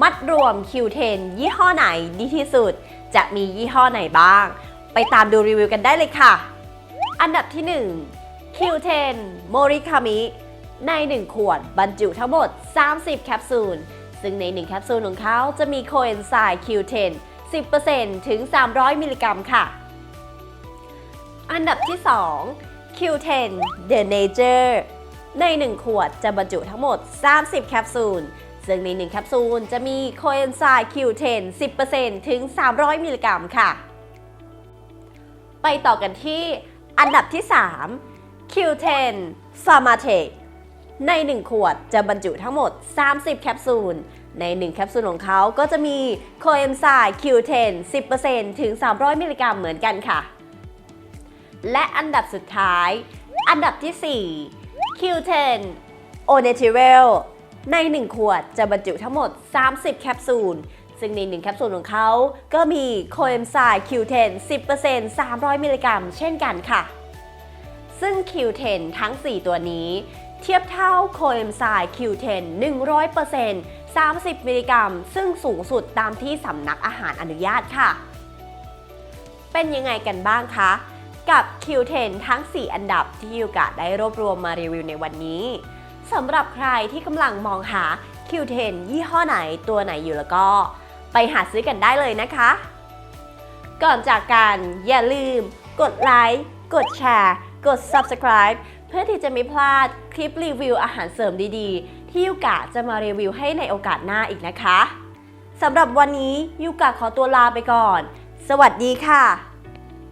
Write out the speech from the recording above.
มัดรวม Q10 ยี่ห้อไหนดีที่สุด จะมียี่ห้อไหนบ้าง ไปตามดูรีวิวกันได้เลยค่ะ อันดับที่ 1 Q10 Morikami ใน 1 ขวดบรรจุทั้งหมด 30 แคปซูล ซึ่งใน 1 แคปซูลของเขาจะมีโคเอนไซม์ Q10 10%ถึง 300 มิลลิกรัมค่ะ อันดับที่ 2 Q10 The Nature ใน 1 ขวดจะบรรจุทั้งหมด 30 แคปซูล ซึ่งใน 1 แคปซูลจะมีโคเอนไซม์ Q10 10%ถึง 300 มิลลิกรัมค่ะ ไปต่อกันที่อันดับที่ 3 Q10 p h a r m a t e c ใน 1 ขวดจะบรรจุทั้งหมด 30 แคปซูล ใน 1 แคปซูลของเขาก็จะมีโคเอนไซม์ Q10 10%ถึง 300 มิลลิกรัมเหมือนกันค่ะ และอันดับสุดท้าย อันดับที่ 4 Q10 o n a t u r a l ใน 1 ขวดจะบรรจุทั้งหมด 30 แคปซูล ซึ่งใน 1 แคปซูลของเขา ก็มีโคเอนไซม์ Q10 10% 300 มิลลิกรัม เช่นกันค่ะ ซึ่ง Q10 ทั้ง 4 ตัวนี้ เทียบเท่าโคเอนไซม์ Q10 100% 30 มิลลิกรัม ซึ่งสูงสุดตามที่สำนักอาหารอนุญาตค่ะ เป็นยังไงกันบ้างคะ กับ Q10 ทั้ง 4 อันดับที่ยูกะได้รวบรวมมารีวิวในวันนี้ สำหรับใครที่กำลังมองหา Q10 ยี่ห้อไหนตัวไหนอยู่แล้วก็ ไปหาซื้อกันได้เลยนะคะ ก่อนจากกันอย่าลืม กดไลค์กดแชร์ กด Subscribe เพื่อที่จะไม่พลาดคลิปรีวิวอาหารเสริมดีๆ ที่ยูกะจะมารีวิวให้ในโอกาสหน้าอีกนะคะสำหรับวันนี้ยูกะขอตัวลาไปก่อน สวัสดีค่ะ